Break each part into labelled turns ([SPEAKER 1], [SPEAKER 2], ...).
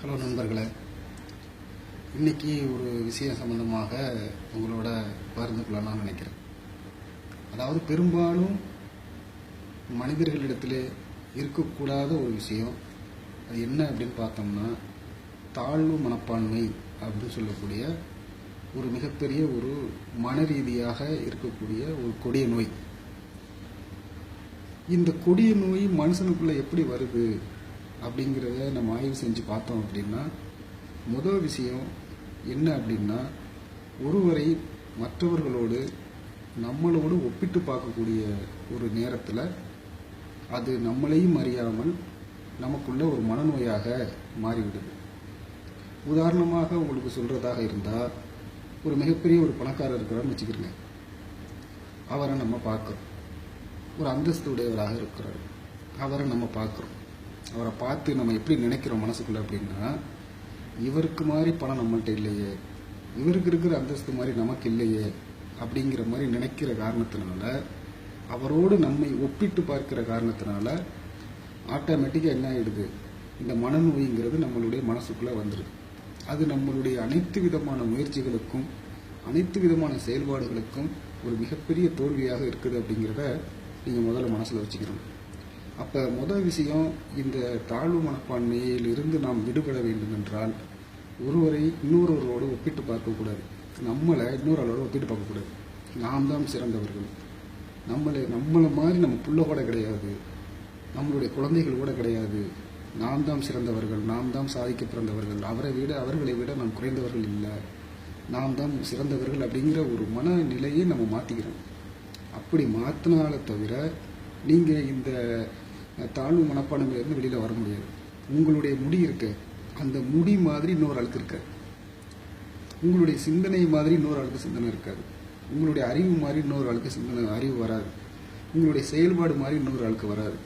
[SPEAKER 1] Hello நண்பர்களே. இன்னைக்கு ஒரு விஷயம் சம்பந்தமாக உங்களோட பகிர்ந்து கொள்ளலாம்னு நினைக்கிறேன். அதாவது பெரும்பாலும் மனிதர்களிடத்தில் இருக்கக்கூடாத ஒரு விஷயம் அது என்ன அப்படின்னு பார்த்தோம்னா தாழ்வு மனப்பான்மை அப்படின்னு சொல்லக்கூடிய ஒரு மிகப்பெரிய ஒரு மன ரீதியாக இருக்கக்கூடிய ஒரு கொடிய நோய். இந்த கொடிய நோய் மனுஷனுக்குள்ள எப்படி வருது? அப்படிங்கிறத நம்ம ஆய்வு செஞ்சு பார்த்தோம் அப்படின்னா முதல் விஷயம் என்ன அப்படின்னா ஒருவரை மற்றவர்களோடு நம்மளோடு ஒப்பிட்டு பார்க்கக்கூடிய ஒரு நேரத்தில் அது நம்மளையும் அறியாமல் நமக்குள்ள ஒரு மனநோயாக மாறிவிடுது. உதாரணமாக உங்களுக்கு சொல்கிறதாக இருந்தால் ஒரு மிகப்பெரிய ஒரு பணக்காரர் இருக்கிறான்னு வச்சுக்கிறேங்க அவரை நம்ம பார்க்குறோம். ஒரு அந்தஸ்து உடையவராக இருக்கிறார். அவரை நம்ம பார்க்குறோம். அவரை பார்த்து நம்ம எப்படி நினைக்கிறோம் மனசுக்குள்ள அப்படின்னா இவருக்கு மாதிரி பணம் நம்மள்கிட்ட இல்லையே இவருக்கு இருக்கிற அந்தஸ்து மாதிரி நமக்கு இல்லையே அப்படிங்கிற மாதிரி நினைக்கிற காரணத்தினால அவரோடு நம்மை ஒப்பிட்டு பார்க்கிற காரணத்தினால ஆட்டோமேட்டிக்காக என்ன ஆயிடுது? இந்த மனநோய்ங்கிறது நம்மளுடைய மனசுக்குள்ளே வந்துடுது அது நம்மளுடைய அனைத்து விதமான முயற்சிகளுக்கும் அனைத்து விதமான செயல்பாடுகளுக்கும் ஒரு மிகப்பெரிய தோல்வியாக இருக்குது அப்படிங்கிறத நீங்கள் முதல்ல மனசில் வச்சுக்கணும். அப்போ முதல் விஷயம் இந்த தாழ்வு மனப்பான்மையில் இருந்து நாம் விடுபட வேண்டும் என்றால் ஒருவரை இன்னொருவரோடு ஒப்பிட்டு பார்க்கக்கூடாது. நம்மளை இன்னொருவரோடு ஒப்பிட்டு பார்க்கக்கூடாது. நாம் தான் சிறந்தவர்கள். நம்மளை நம்மளை மாதிரி நம்ம புள்ள கூட கிடையாது. நம்மளுடைய குழந்தைகள் கூட கிடையாது. நாம் தான் சிறந்தவர்கள். நாம் தான் சாதிக்க பிறந்தவர்கள். அவரை விட அவர்களை விட நாம் குறைந்தவர்கள் இல்லை. நாம் தான் சிறந்தவர்கள் அப்படிங்கிற ஒரு மனநிலையை நம்ம மாற்றிக்கிறோம் அப்படி மாற்றினால தவிர நீங்கள் இந்த தாழ்வு மனப்பான்மையிலிருந்து வெளியில் வர முடியாது. உங்களுடைய முடி இருக்கு அந்த முடி மாதிரி இன்னொரு ஆளுக்கு இருக்காது உங்களுடைய சிந்தனை மாதிரி இன்னொரு ஆளுக்கு சிந்தனை இருக்காது. உங்களுடைய அறிவு மாதிரி இன்னொரு ஆளுக்கு சிந்தனை அறிவு வராது. உங்களுடைய செயல்பாடு மாதிரி இன்னொரு ஆளுக்கு வராது.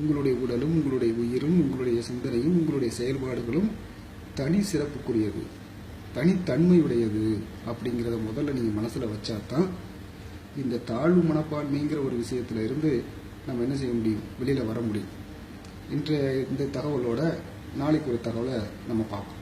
[SPEAKER 1] உங்களுடைய உடலும் உங்களுடைய உயிரும் உங்களுடைய சிந்தனையும் உங்களுடைய செயல்பாடுகளும் தனி சிறப்புக்குரியது தனித்தன்மையுடையது அப்படிங்கிறத முதல்ல நீங்கள் மனசில் வச்சா தான் இந்த தாழ்வு மனப்பான்மைங்கிற ஒரு விஷயத்துல இருந்து நம்ம என்ன செய்ய முடியும்? வெளியில் வர முடியும். இன்றைய இந்த தகவலோட நாளைக்கு ஒரு தகவலை நம்ம பார்ப்போம்.